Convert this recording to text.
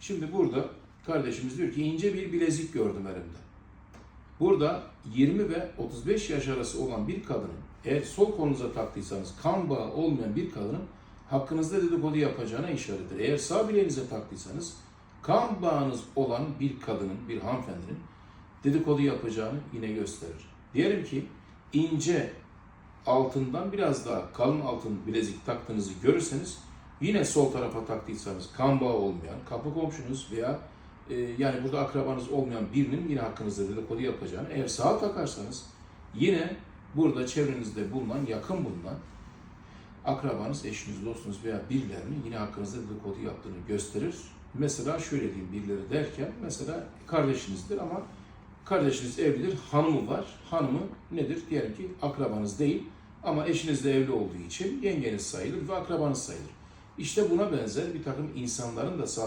Şimdi burada kardeşimiz diyor ki ince bir bilezik gördüm elimde. Burada 20 ve 35 yaş arası olan bir kadının eğer sol kolunuza taktıysanız kan bağı olmayan bir kadının hakkınızda dedikodu yapacağına işarettir. Eğer sağ bileğinize taktıysanız kan bağınız olan bir kadının, bir hanımefendinin dedikodu yapacağını yine gösterir. Diyelim ki ince altından biraz daha kalın altın bilezik taktığınızı görürseniz yine sol tarafa taktıysanız kan bağı olmayan, kapı komşunuz veya e, yani burada akrabanız olmayan birinin yine hakkınızda dedikodu yapacağını eğer sağa takarsanız yine burada çevrenizde bulunan, yakın bulunan akrabanız, eşiniz, dostunuz veya birilerinin yine hakkınızda dedikodu yaptığını gösterir. Mesela şöyle diyeyim birileri derken mesela kardeşinizdir ama kardeşiniz evlidir, hanımı var. Hanımı nedir? Diyelim ki akrabanız değil ama eşiniz de evli olduğu için yengeniz sayılır ve akrabanız sayılır. İşte buna benzer bir takım insanların da sağ